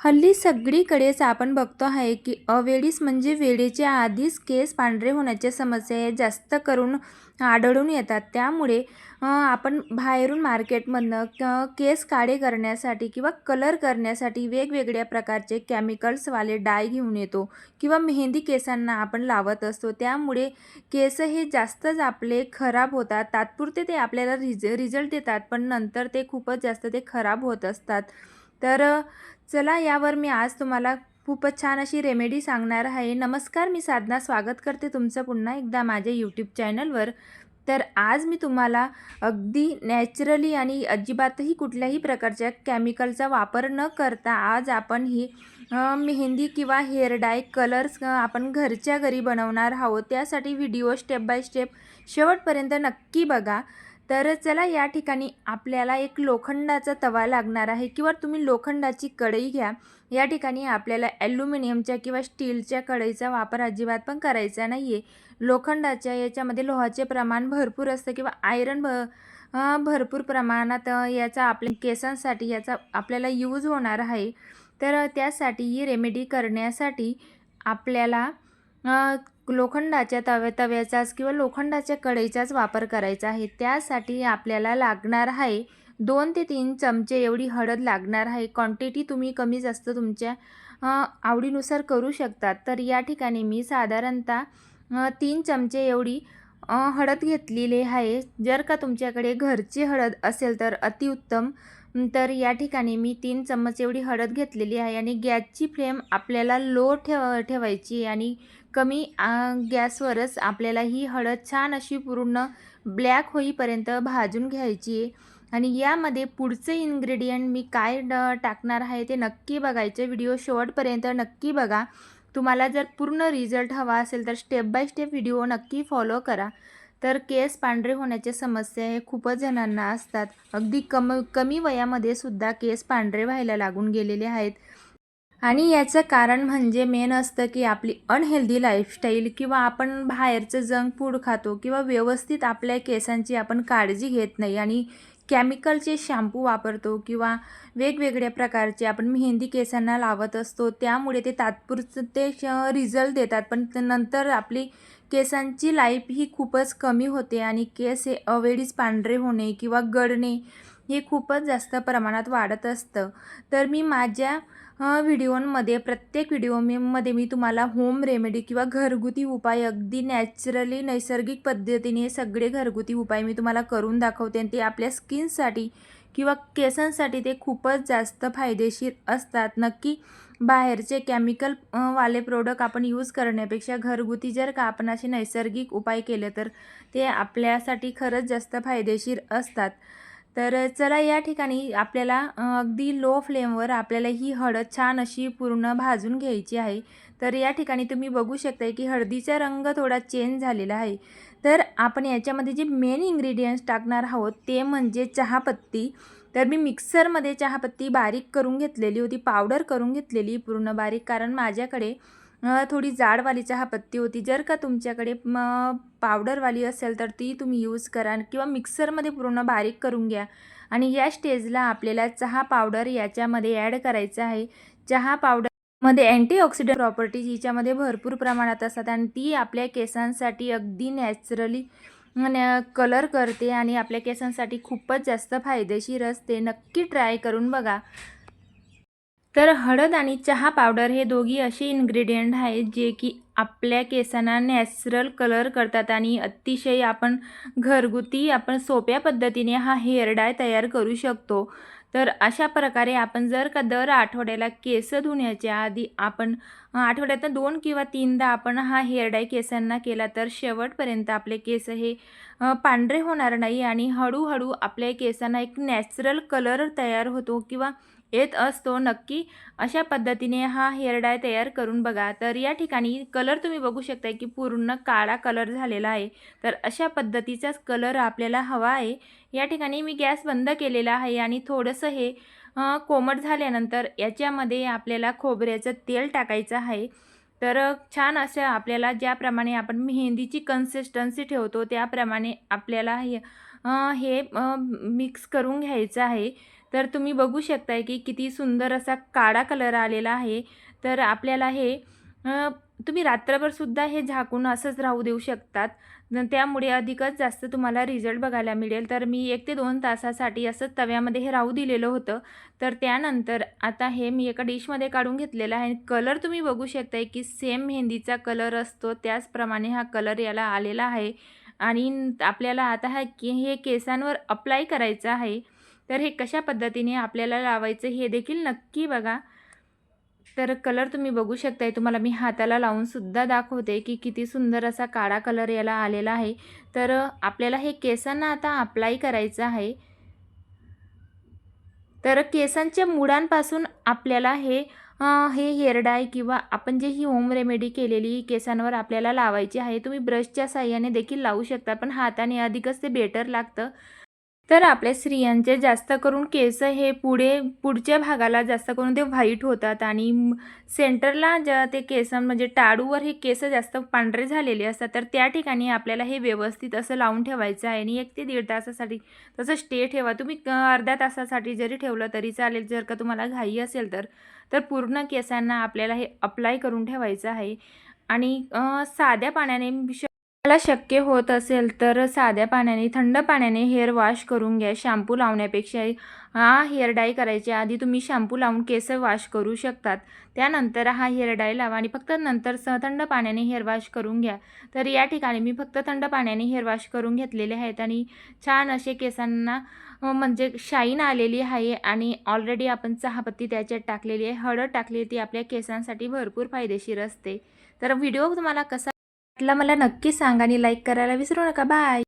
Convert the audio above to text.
हल्ली सगळीकडेच आपण बघतो आहे की अवेळीस म्हणजे वेळेच्या आधीच केस पांढरे होण्याच्या समस्या हे जास्त करून आढळून येतात. त्यामुळे आपण बाहेरून मार्केटमधनं केस काळे करण्यासाठी किंवा कलर करण्यासाठी वेगवेगळ्या प्रकारचे केमिकल्सवाले डाय घेऊन येतो किंवा मेहंदी केसांना आपण लावत असतो. त्यामुळे केस हे जास्तच आपले खराब होतात. तात्पुरते ते आपल्याला रिज रिझल्ट देतात पण नंतर ते खूपच जास्त ते खराब होत असतात. तर चला यावर मी आज तुम्हाला खूपच छान अशी रेमेडी सांगणार आहे. नमस्कार मी साधना स्वागत करते तुमचं पुन्हा एकदा माझ्या यूट्यूब चॅनलवर. तर आज मी तुम्हाला अगदी नॅचरली आणि अजिबातही कुठल्याही प्रकारच्या केमिकलचा वापर न करता आज आपण ही मेहंदी किंवा हेअर डाय कलर्स आपण घरच्या घरी बनवणार आहोत. त्यासाठी व्हिडिओ स्टेप बाय स्टेप शेवटपर्यंत नक्की बघा. तर चला या ठिकाणी आपल्याला एक लोखंडाचा तवा लागणार आहे किंवा तुम्ही लोखंडाची कढई घ्या. या ठिकाणी आपल्याला ॲल्युमिनियमच्या किंवा स्टीलच्या कढईचा वापर अजिबात पण करायचा नाही आहे लोखंडाच्या याच्यामध्ये लोहाचे प्रमाण भरपूर असतं किंवा आयरन भ भरपूर प्रमाणात याचा आपल्या केसांसाठी याचा आपल्याला यूज होणार आहे. तर त्यासाठी ही रेमेडी करण्यासाठी आपल्याला लोखंडाच्या तव्या तव्याचाच किंवा लोखंडाच्या कढईचाच वापर करायचा आहे. त्यासाठी आपल्याला लागणार आहे दोन ते तीन चमचे एवढी हळद लागणार आहे. क्वांटिटी तुम्ही कमी जास्त तुमच्या आवडीनुसार करू शकतात. तर या ठिकाणी मी साधारणतः तीन चमचे एवढी हळद घेतलेली आहे. जर का तुमच्याकडे घरची हळद असेल तर अतिउत्तम. तर या ठिकाणी मी तीन चम्मच एवढी हळद घेतलेली आहे आणि गॅसची फ्लेम आपल्याला लो ठेव ठेवायची आणि कमी गॅसवरच आपल्याला ही हळद छान अशी पूर्ण ब्लॅक होईपर्यंत भाजून घ्यायची आहे. आणि यामध्ये पुढचे इन्ग्रेडियंट मी काय टाकणार आहे ते नक्की बघायचे. व्हिडिओ शेवटपर्यंत नक्की बघा. तुम्हाला जर पूर्ण रिझल्ट हवा असेल तर स्टेप बाय स्टेप व्हिडिओ नक्की फॉलो करा. तर केस पांढरे होण्याच्या समस्या हे खूपच जणांना असतात. अगदी कम कमी वयामध्ये सुद्धा केस पांढरे व्हायला लागून गेलेले आहेत. आणि याचं कारण म्हणजे मेन असतं की आपली अनहेल्दी लाईफस्टाईल किंवा आपण बाहेरचं जंक फूड खातो किंवा व्यवस्थित आपल्या केसांची आपण काळजी घेत नाही आणि केमिकलचे शॅम्पू वापरतो किंवा वेगवेगळ्या प्रकारचे आपण मेहंदी केसांना लावत असतो त्यामुळे ते तात्पुरतं ते रिझल्ट देतात. पण नंतर आपली केसांची लाईफ ही खूपच कमी होते आणि केस हे अवेळीच पांढरे होणे किंवा गळणे हे खूपच जास्त प्रमाणात वाढत असतं. तर मी माझ्या व्हिडिओमध्ये प्रत्येक व्हिडिओ मी मी तुम्हाला होम रेमेडी किंवा घरगुती उपाय अगदी नॅचरली नैसर्गिक पद्धतीने सगळे घरगुती उपाय मी तुम्हाला करून दाखवते आणि ते आपल्या स्किनसाठी किंवा केसांसाठी ते खूपच जास्त फायदेशीर असतात. नक्की बाहेरचे केमिकल वाले प्रोडक्ट आपण यूज करण्यापेक्षा घरगुती जर का आपण असे नैसर्गिक उपाय केले तर ते आपल्यासाठी खरंच जास्त फायदेशीर असतात. तर चला या ठिकाणी आपल्याला अगदी लो फ्लेमवर आपल्याला ही हळद छान अशी पूर्ण भाजून घ्यायची आहे. तर या ठिकाणी तुम्ही बघू शकताय की हळदीचा रंग थोडा चेंज झालेला आहे. तर आपण याच्यामध्ये जे मेन इंग्रेडियंट्स टाकणार आहोत ते म्हणजे चहापत्ती. तर मी मिक्सरमध्ये चहापत्ती बारीक करून घेतलेली होती पावडर करून घेतलेली पूर्ण बारीक कारण माझ्याकडे थोडी जाडवाली चहापत्ती होती. जर का तुमच्याकडे म पावडरवाली असेल तर ती तुम्ही यूज करा किंवा मिक्सरमध्ये पूर्ण बारीक करून घ्या. आणि या स्टेजला आपल्याला चहा पावडर याच्यामध्ये ॲड करायचं आहे. चहा पावडरमध्ये अँटीऑक्सिडंट प्रॉपर्टीज हिच्यामध्ये भरपूर प्रमाणात असतात आणि ती आपल्या केसांसाठी अगदी नॅचरली कलर करते आणि आपल्या केसांसाठी खूपच जास्त फायदेशीर असते. नक्की ट्राय करून बघा. तर हळद आणि चहा पावडर हे दोघी असे इन्ग्रेडियंट आहेत जे की आपल्या केसांना नॅचरल कलर करतात आणि अतिशय आपण घरगुती आपण सोप्या पद्धतीने हा हेअर डाय तयार करू शकतो. तर अशा प्रकारे आपण जर का दर आठवड्याला केस धुण्याच्या आधी आपण आठवड्यातनं दोन किंवा तीनदा आपण हा हेअर डाय केसांना केला तर शेवटपर्यंत आपले केस हे पांढरे होणार नाही आणि हळूहळू आपल्या केसांना एक नॅचरल कलर तयार होतो किंवा येत असतो नक्की. अशा पद्धतीने हा हेअर डाय तयार करून बघा. तर या ठिकाणी कलर तुम्ही बघू शकता की पूर्ण काळा कलर झालेला आहे. तर अशा पद्धतीचाच कलर आपल्याला हवा आहे. या ठिकाणी मी गॅस बंद केलेला आहे आणि थोडंसं हे कोमट झाल्यानंतर याच्यामध्ये आपल्याला खोबऱ्याचं तेल टाकायचं आहे. तर छान असं आपल्याला ज्याप्रमाणे आपण मेहंदीची कन्सिस्टन्सी ठेवतो त्याप्रमाणे आपल्याला हे हे मिक्स करून घ्यायचं आहे. तर तुम्ही बघू शकताय की किती सुंदर असा काळा कलर आलेला आहे. तर आपल्याला हे तुम्ही रात्रभरसुद्धा हे झाकून असंच राहू देऊ शकतात. त्यामुळे अधिकच जास्त तुम्हाला रिझल्ट बघायला मिळेल. तर मी एक ते दोन तासासाठी असंच तव्यामध्ये हे राहू दिलेलं होतं. तर त्यानंतर आता हे मी एका डिशमध्ये काढून घेतलेलं आहे. कलर तुम्ही बघू शकताय की सेम मेहंदीचा कलर असतो. त्याचप्रमाणे हा कलर याला आलेला आहे. आणि आपल्याला आता हा के हे केसांवर अप्लाय करायचं आहे. तर हे कशा पद्धतीने आपल्याला लावायचं हे देखील नक्की बघा. तर कलर तुम्ही बघू शकताय. तुम्हाला मी हाताला लावून सुद्धा दाखवते की किती सुंदर असा काळा कलर याला आलेला आहे. तर आपल्याला हे केसांना आता अप्लाय करायचं आहे. तर केसांच्या मुळांपासून आपल्याला हे हे हेअर डाय किंवा आपण जे ही होम रेमेडी केलेली केसांवर आपल्याला लावायची आहे तुम्ही ब्रशच्या साह्याने देखील लावू शकता. पण हाताने अधिकच ते बेटर लागतं. तर आपल्या स्त्रियांचे जास्त करून केस हे पुढे पुढच्या भागाला जास्त करून ते व्हाईट होतात आणि सेंटरला ज्या ते केस म्हणजे टाळूवर हे केस जास्त पांढरे झालेले असतात तर त्या ठिकाणी आपल्याला हे व्यवस्थित असं लावून ठेवायचं आहे आणि एक ते दीड तासासाठी तसं स्टे ठेवा. तुम्ही अर्ध्या तासासाठी जरी ठेवलं तरी चालेल जर का तुम्हाला घाई असेल तर. तर पूर्ण केसांना आपल्याला हे अप्लाय करून ठेवायचं आहे आणि साध्या पाण्याने श- शक्य होत असेल तर साध्या पाण्याने थंड पाण्याने हेअर वॉश करून घ्या. शॅम्पू लावण्यापेक्षा हा हेअर डाय करायच्या आधी तुम्ही शॅम्पू लावून केस वॉश करू शकतात. त्यानंतर हा हेअर डाय लावा आणि फक्त नंतर स थंड पाण्याने हेअर वॉश करून घ्या. तर या ठिकाणी मी फक्त थंड पाण्याने हेअर वॉश करून घेतलेले आहेत आणि छान असे केसांना म्हणजे शाईन आलेली आहे आणि ऑलरेडी आपण चहापत्ती त्याच्यात टाकलेली आहे. हळद टाकली ती आपल्या केसांसाठी भरपूर फायदेशीर असते. तर व्हिडिओ तुम्हाला कसा वाटला मला नक्की सांगा आणि लाईक करायला विसरू नका. बाय